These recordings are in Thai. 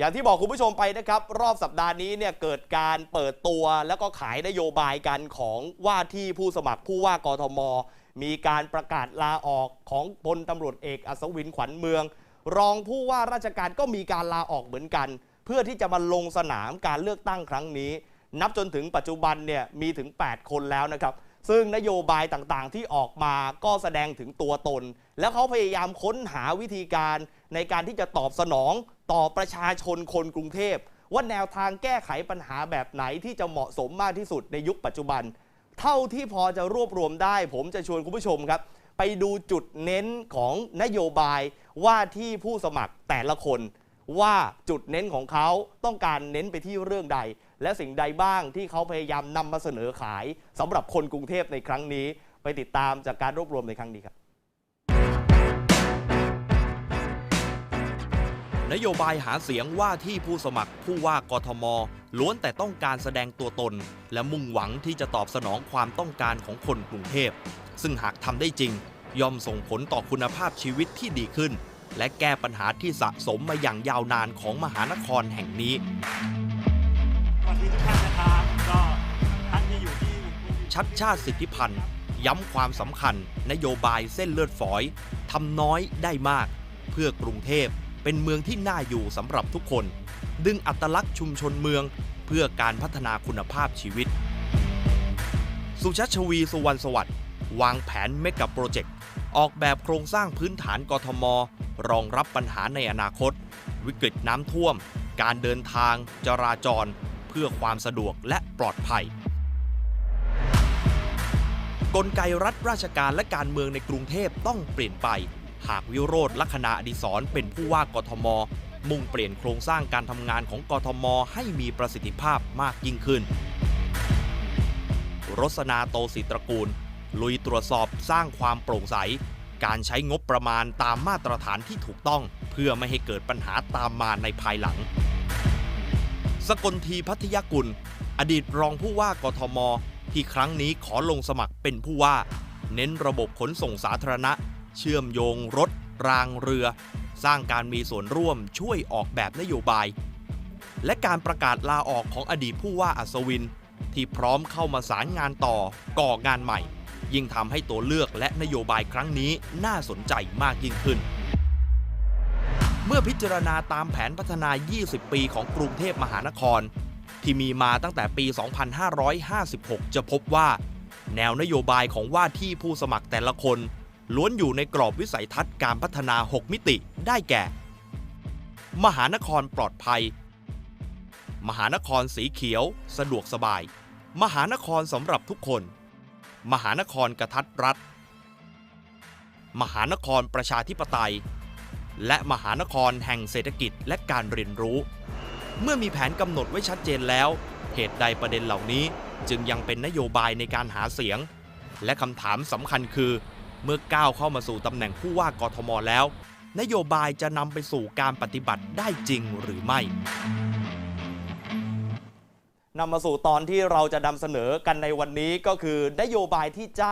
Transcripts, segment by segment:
อย่างที่บอกคุณผู้ชมไปนะครับ รอบสัปดาห์นี้เนี่ยเกิดการเปิดตัวแล้วก็ขายนโยบายกันของว่าที่ผู้สมัครผู้ว่ากทม มีการประกาศลาออกของพลตำรวจเอกอัศวินขวัญเมือง รองผู้ว่าราชการก็มีการลาออกเหมือนกัน เพื่อที่จะมาลงสนามการเลือกตั้งครั้งนี้ นับจนถึงปัจจุบันเนี่ยมีถึง 8 คนแล้วนะครับ ซึ่งนโยบายต่างๆที่ออกมาก็แสดงถึงตัวตน แล้วเขาพยายามค้นหาวิธีการ ในการที่จะตอบสนองต่อประชาชนคนกรุงเทพ ว่าแนวทางแก้ไขปัญหาแบบไหนที่จะเหมาะสมมากที่สุดในยุคปัจจุบัน เท่าที่พอจะรวบรวมได้ ผมจะชวนคุณผู้ชมครับ ไปดูจุดเน้นของนโยบายว่าที่ผู้สมัครแต่ละคน ว่าจุดเน้นของเขาต้องการเน้นไปที่เรื่องใด และสิ่งใดบ้างที่เขาพยายามนำมาเสนอขายสำหรับคนกรุงเทพในครั้งนี้ ไปติดตามจากการรวบรวมในครั้งนี้ครับ นโยบายหาเสียงว่าที่ผู้สมัครผู้ว่ากทม ล้วนแต่ต้องการแสดงตัวตน และมุ่งหวังที่จะตอบสนองความต้องการของคนกรุงเทพ ซึ่งหากทำได้จริง ย่อมส่งผลต่อคุณภาพชีวิตที่ดีขึ้น และแก้ปัญหาที่สะสมมาอย่างยาวนานของมหานครแห่งนี้วัสดีทุกท่านนะครับก็ท่านที่อยู่ที่ชัดชาติสิทธิพันธ์ย้ำความสำคัญ นโยบายเส้นเลือดฝอยทำน้อยได้มาก เพื่อกรุงเทพ เป็นเมืองที่น่าอยู่สำหรับทุกคน ดึงอัตลักษณ์ชุมชนเมือง เพื่อการพัฒนาคุณภาพชีวิต สุชัชวีสุวรรณสวัสดิ์วางแผนเมกะโปรเจกต์ออกแบบโครงสร้างพื้นฐานกทม รองรับปัญหาในอนาคต วิกฤตน้ำท่วม การเดินทาง จราจร เพื่อความสะดวกและปลอดภัย กลไกรัฐราชการและการเมืองในกรุงเทพต้องเปลี่ยนไป หากวิโรธลักษณะอดิศรเป็นผู้ว่ากทม มุ่งเปลี่ยนโครงสร้างการทำงานของกทม ให้มีประสิทธิภาพมากยิ่งขึ้น รสนาโตศิตรกูล ลุยตรวจสอบสร้างความโปร่งใส การใช้งบประมาณตามมาตรฐานที่ถูกต้อง เพื่อไม่ให้เกิดปัญหาตามมาในภายหลัง สกลทีพัทยกุล อดีตรองผู้ว่ากทม ที่ครั้งนี้ขอลงสมัครเป็นผู้ว่า เน้นระบบขนส่งสาธารณะ เชื่อมโยงรถ รางเรือ สร้างการมีส่วนร่วมช่วยออกแบบนโยบาย และการประกาศลาออกของอดีตผู้ว่าอัศวิน ที่พร้อมเข้ามาสารงานต่อก่องานใหม่ ยิ่งทำให้ตัวเลือกและนโยบายครั้งนี้น่าสนใจมากยิ่งขึ้น เมื่อพิจารณาตามแผนพัฒนา 20 ปีของกรุงเทพมหานคร ที่มีมาตั้งแต่ปี 2556 จะพบว่า แนวนโยบายของว่าที่ผู้สมัครแต่ละคน ล้วนอยู่ในกรอบวิสัยทัศน์การพัฒนา 6 มิติได้แก่ มหานครปลอดภัย มหานครสีเขียว สะดวกสบาย มหานครสำหรับทุกคน มหานครกระทัดรัดมหานครประชาธิปไตย และมหานครแห่งเศรษฐกิจและการเรียนรู้ เมื่อมีแผนกำหนดไว้ชัดเจนแล้ว เหตุใดประเด็นเหล่านี้จึงยังเป็นนโยบายในการหาเสียง และคำถามสำคัญคือ เมื่อก้าวเข้ามาสู่ตำแหน่งผู้ว่ากทมแล้ว นโยบายจะนำไปสู่การปฏิบัติได้จริงหรือไม่นำมาสู่ตอนที่เราจะนำเสนอกันในวันนี้ก็คือนโยบายที่ใจ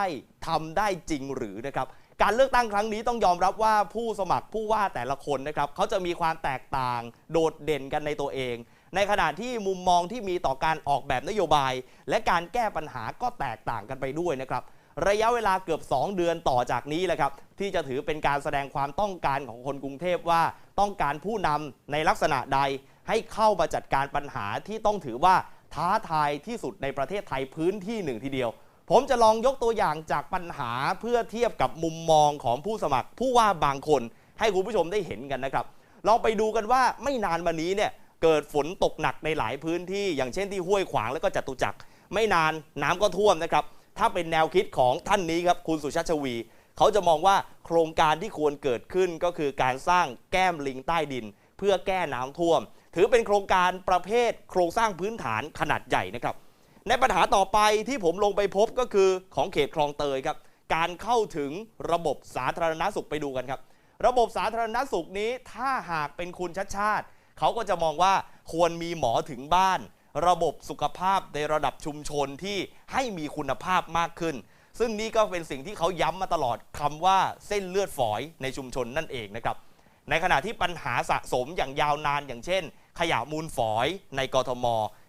ทำได้จริงหรือนะครับ การเลือกตั้งครั้งนี้ต้องยอมรับว่าผู้สมัครผู้ว่าแต่ละคนนะครับเขาจะมีความแตกต่างโดดเด่นกันในตัวเอง ในขณะที่มุมมองที่มีต่อการออกแบบนโยบาย และการแก้ปัญหาก็แตกต่างกันไปด้วยนะครับ ระยะเวลาเกือบ 2 เดือนต่อจากนี้แหละครับที่จะถือเป็นการแสดงความต้องการของคนกรุงเทพว่าต้องการผู้นำในลักษณะใดให้เข้ามาจัดการปัญหาที่ต้องถือว่าท้าทายที่สุดในประเทศไทยพื้นที่หนึ่งทีเดียว ผมจะลองยกตัวอย่างจากปัญหาเพื่อเทียบกับมุมมองของผู้สมัคร ผู้ว่าบางคน ให้คุณผู้ชมได้เห็นกันนะครับลองไปดูกันว่าไม่นานมานี้เนี่ยเกิดฝนตกหนักในหลายพื้นที่ อย่างเช่นที่ห้วยขวางแล้วก็จตุจักรไม่นานน้ำก็ท่วมนะครับ ถ้าเป็นแนวคิดของท่านนี้ครับคุณสุชาติชวี เขาจะมองว่าโครงการที่ควรเกิดขึ้นก็คือการสร้างแก้มลิงใต้ดิน เพื่อแก้น้ำท่วม ถือเป็นโครงการประเภท โครงสร้างพื้นฐานขนาดใหญ่นะครับ ในปัญหาต่อไปที่ผมลงไปพบก็คือของเขตคลองเตยครับ การเข้าถึงระบบสาธารณสุขไปดูกันครับ ระบบสาธารณสุขนี้ถ้าหากเป็นคุณชัดชาติ เขาก็จะมองว่าควรมีหมอถึงบ้าน ระบบสุขภาพในระดับชุมชนที่ให้มีคุณภาพมากขึ้น ซึ่งนี่ก็เป็นสิ่งที่เขาย้ำมาตลอดคำว่าเส้นเลือดฝอยในชุมชนนั่นเองนะครับ ในขณะที่ปัญหาสะสมอย่างยาวนานอย่างเช่น ขยะมูลฝอยในกรทม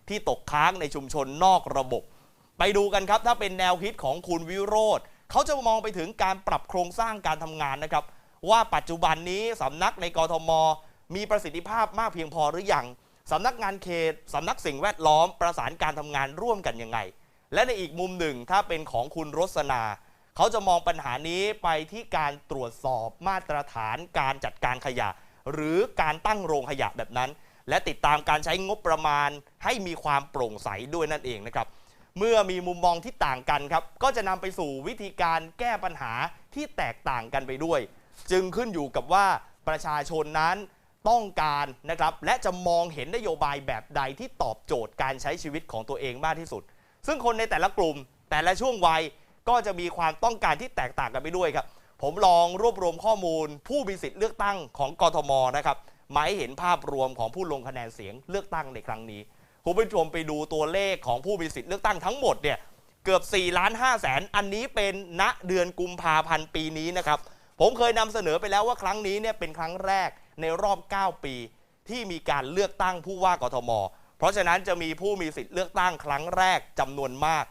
ที่ตกค้างในชุมชนนอกระบบ ไปดูกันครับถ้าเป็นแนวคิดของคุณวิโรธเขาจะมองไปถึงการปรับโครงสร้างการทำงานนะครับ ว่าปัจจุบันนี้สำนักในกรทม มีประสิทธิภาพมากเพียงพอหรือยัง สำนักงานเขตสำนักสิ่งแวดล้อมประสานการทำงานร่วมกันยังไง และในอีกมุมหนึ่งถ้าเป็นของคุณรสนา เขาจะมองปัญหานี้ไปที่การตรวจสอบมาตรฐานการจัดการขยะ หรือการตั้งโรงขยะแบบนั้น และติดตามการใช้งบประมาณ ให้มีความโปร่งใสด้วยนั่นเองนะครับเมื่อมีมุมมองที่ต่างกันครับ ก็จะนำไปสู่วิธีการแก้ปัญหาที่แตกต่างกันไปด้วย จึงขึ้นอยู่กับว่าประชาชนนั้น ต้องการนะครับและจะมองเห็นนโยบายแบบใดที่ตอบโจทย์การใช้ชีวิตของตัวเองมากที่สุด ซึ่งคนในแต่ละกลุ่ม แต่ละช่วงวัยก็จะมีความต้องการที่แตกต่างกันไปด้วยครับ ผมลองรวบรวมข้อมูล ผู้มีสิทธิ์เลือกตั้งของกทมนะครับมาให้เห็นภาพรวมของผู้ลงคะแนนเสียงเลือกตั้งในครั้งนี้คุณผู้ชมไปดูตัวเลขของผู้มีสิทธิ์เลือกตั้งทั้งหมดเนี่ยเกือบ4ล้าน5แสนอันนี้เป็นณเดือนกุมภาพันธ์ปีนี้นะครับผมเคยนำเสนอไปแล้วว่าครั้งนี้เนี่ยเป็นครั้งแรก ในรอบ 9 ปี ที่มีการเลือกตั้งผู้ว่ากทม เพราะฉะนั้นจะมีผู้มีสิทธิ์เลือกตั้งครั้งแรกจำนวนมาก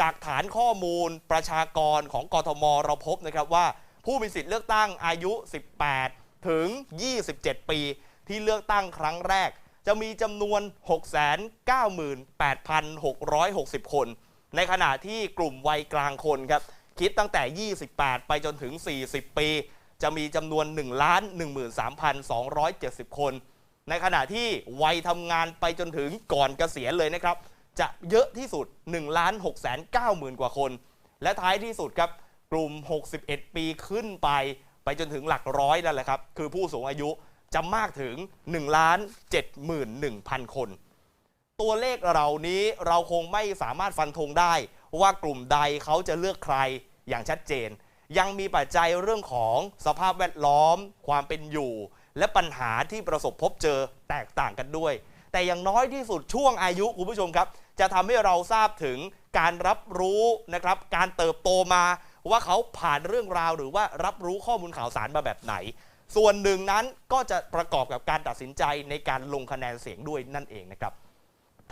จากฐานข้อมูลประชากรของกทม เราพบนะครับว่า ผู้มีสิทธิ์เลือกตั้งอายุ 18 ถึง 27 ปี ที่เลือกตั้งครั้งแรก จะมีจำนวน 698,660 คน ในขณะที่กลุ่มวัยกลางคนครับคิดตั้งแต่ 28 ไปจนถึง 40 ปี จะมีจำนวน 1 13,270 คน ในขณะที่วัยทำงานไปจนถึงก่อนเกษียณเลยนะครับ จะเยอะที่สุด 1 6 9 0 0 0 0 กว่าคน และท้ายที่สุดครับ กลุ่ม 61 ปีขึ้นไป ไปจนถึงหลักร้อยนั่นแหละครับ คือผู้สูงอายุจะมากถึง1ล้าน71,000 คน ตัวเลขเหล่านี้เราคงไม่สามารถฟันธงได้ว่ากลุ่มใดเขาจะเลือกใครอย่างชัดเจน ยังมีปัจจัยเรื่องของสภาพแวดล้อม ความเป็นอยู่ และปัญหาที่ประสบพบเจอแตกต่างกันด้วย แต่อย่างน้อยที่สุดช่วงอายุคุณผู้ชมครับ จะทำให้เราทราบถึงการรับรู้นะครับ การเติบโตมาว่าเขาผ่านเรื่องราวหรือว่ารับรู้ข้อมูลข่าวสารมาแบบไหน ส่วนหนึ่งนั้นก็จะประกอบกับการตัดสินใจในการลงคะแนนเสียงด้วยนั่นเองนะครับ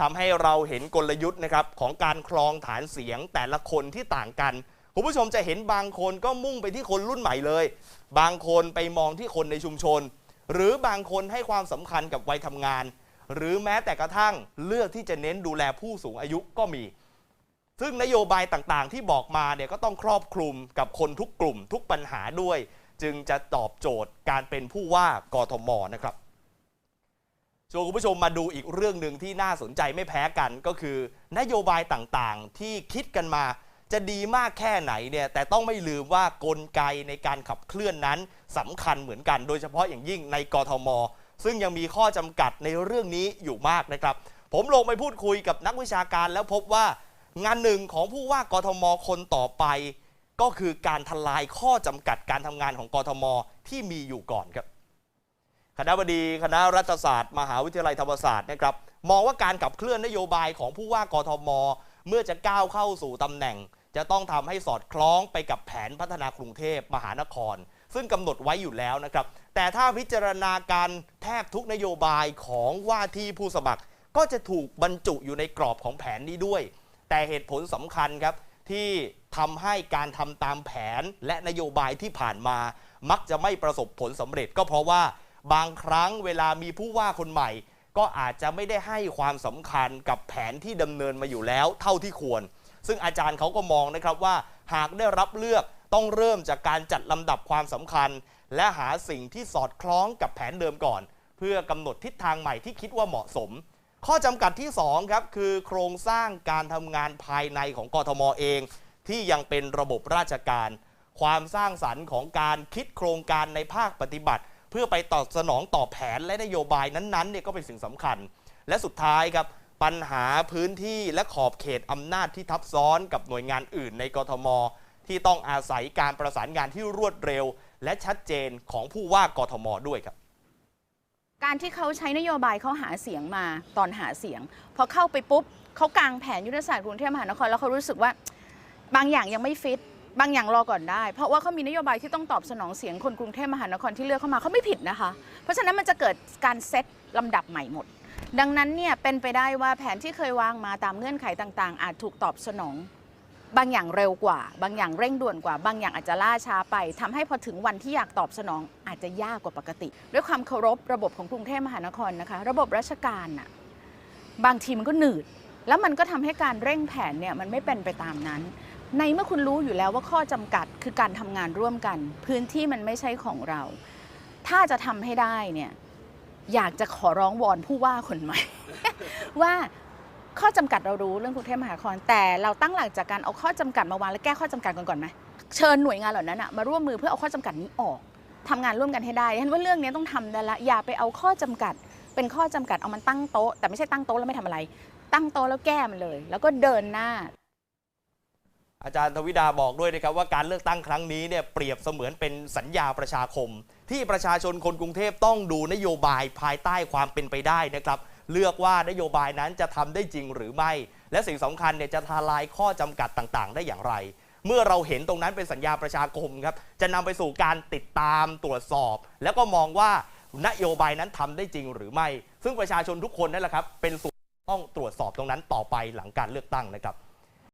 ทำให้เราเห็นกลยุทธ์นะครับของการคลองฐานเสียงแต่ละคนที่ต่างกัน คุณผู้ชมจะเห็นบางคนก็มุ่งไปที่คนรุ่นใหม่เลย บางคนไปมองที่คนในชุมชน หรือบางคนให้ความสำคัญกับวัยทำงาน หรือแม้แต่กระทั่งเลือกที่จะเน้นดูแลผู้สูงอายุก็มี ซึ่งนโยบายต่างๆ ที่บอกมาเนี่ยก็ต้องครอบคลุมกับคนทุกกลุ่มทุกปัญหาด้วย จึงจะตอบโจทย์การเป็นผู้ว่ากทมนะครับชวนคุณผู้ชมมาดูอีกเรื่องหนึ่งที่น่าสนใจไม่แพ้กันก็คือ นโยบายต่างๆ ที่คิดกันมา จะดีมากแค่ไหนเนี่ยแต่ต้องไม่ลืมว่ากลไกในการขับเคลื่อนนั้นสำคัญเหมือนกัน โดยเฉพาะอย่างยิ่งในกทม ซึ่งยังมีข้อจำกัดในเรื่องนี้อยู่มากนะครับ ผมลงไปพูดคุยกับนักวิชาการแล้วพบว่างานหนึ่งของผู้ว่ากทมคนต่อไป ก็คือการทลายข้อจำกัดการทำงานของกทมที่มีอยู่ก่อนครับคณะบดีคณะรัฐศาสตร์มหาวิทยาลัยธรรมศาสตร์นะครับมองว่าการขับเคลื่อนนโยบายของผู้ว่ากทม เมื่อจะก้าวเข้าสู่ตำแหน่ง จะต้องทำให้สอดคล้องไปกับแผนพัฒนากรุงเทพมหานคร ซึ่งกำหนดไว้อยู่แล้วนะครับ แต่ถ้าพิจารณาการแทบทุกนโยบายของว่าที่ผู้สมัคร ก็จะถูกบรรจุอยู่ในกรอบของแผนนี้ด้วย แต่เหตุผลสำคัญครับที่ทำให้การทำตามแผนและนโยบายที่ผ่านมา มักจะไม่ประสบผลสำเร็จ ก็เพราะว่าบางครั้งเวลามีผู้ว่าคนใหม่ ก็อาจจะไม่ได้ให้ความสำคัญกับแผนที่ดำเนินมาอยู่แล้ว เท่าที่ควร ซึ่งอาจารย์เขาก็มองนะครับว่าหากได้รับเลือกต้องเริ่มจากการจัดลำดับความสำคัญ และหาสิ่งที่สอดคล้องกับแผนเดิมก่อน เพื่อกำหนดทิศทางใหม่ที่คิดว่าเหมาะสม ข้อจำกัดที่2ครับคือโครงสร้างการทำงานภายในของกทมเอง ที่ยังเป็นระบบราชการ ความสร้างสรรค์ของการคิดโครงการในภาคปฏิบัติ เพื่อไปตอบสนองต่อแผนและนโยบายนั้นๆเนี่ยก็เป็นสิ่งสำคัญ และสุดท้ายครับ ปัญหาพื้นที่และขอบเขตอำนาจที่ทับซ้อนกับหน่วยงานอื่นในกทม ที่ต้องอาศัยการประสานงานที่รวดเร็ว และชัดเจนของผู้ว่ากทมด้วยครับการที่เขาใช้นโยบายเขาหาเสียงมาตอนหาเสียง พอเข้าไปปุ๊บเขากางแผนยุทธศาสตร์กรุงเทพมหานครแล้วเขารู้สึกว่า บางอย่างยังไม่ฟิต บางอย่างรอก่อนได้ เพราะว่าเขามีนโยบายที่ต้องตอบสนองเสียงคนกรุงเทพมหานครที่เลือกเข้ามาเขาไม่ผิดนะคะ เพราะฉะนั้นมันจะเกิดการเซตลำดับใหม่หมด ดังนั้นเนี่ยเป็นไปได้ว่าแผนที่เคยวางมาตามเงื่อนไขต่างๆ อาจถูกตอบสนอง บางอย่างเร็วกว่า บางอย่างเร่งด่วนกว่า บางอย่างอาจจะล่าช้าไปทำให้พอถึงวันที่อยากตอบสนองอาจจะยากกว่าปกติ ด้วยความเคารพระบบของกรุงเทพมหานครนะคะ ระบบราชการน่ะบางทีมันก็หนืด แล้วมันก็ทำให้การเร่งแผนเนี่ยมันไม่เป็นไปตามนั้น ในเมื่อคุณรู้อยู่แล้วว่าข้อจำกัดคือการทำงานร่วมกัน พื้นที่มันไม่ใช่ของเรา ถ้าจะทำให้ได้เนี่ยอยากจะขอร้องวอนผู้ว่าคนใหม่ ว่าข้อจำกัดเรารู้เรื่องกรุงเทพมหานคร แต่เราตั้งหลักจากการเอาข้อจำกัดมาวางและแก้ข้อจำกัดกันก่อนไหมเชิญหน่วยงานเหล่านั้นอะมาร่วมมือเพื่อเอาข้อจำกัดนี้ออกทำงานร่วมกันให้ได้ฉันว่าเรื่องนี้ต้องทำได้ละอย่าไปเอาข้อจำกัด เป็นข้อจำกัดเอามันตั้งโต๊ะแต่ไม่ใช่ตั้งโต๊ะแล้วไม่ทำอะไร ตั้งโต๊ะแล้วแก้มันเลย แล้วก็เดินหน้า อาจารย์ทวิดาบอกด้วยนะครับว่าการเลือกตั้งครั้งนี้เนี่ยเปรียบเสมือนเป็นสัญญาประชาคม ที่ประชาชนคนกรุงเทพต้องดูนโยบายภายใต้ความเป็นไปได้นะครับ เลือกว่านโยบายนั้นจะทำได้จริงหรือไม่ และสิ่งสำคัญเนี่ยจะทลายข้อจำกัดต่างๆ ได้อย่างไร เมื่อเราเห็นตรงนั้นเป็นสัญญาประชาคมครับจะนำไปสู่การติดตามตรวจสอบ แล้วก็มองว่านโยบายนั้นทำได้จริงหรือไม่ ซึ่งประชาชนทุกคนนั่นแหละครับเป็นส่วนต้องตรวจสอบตรงนั้นต่อไปหลังการเลือกตั้งนะครับ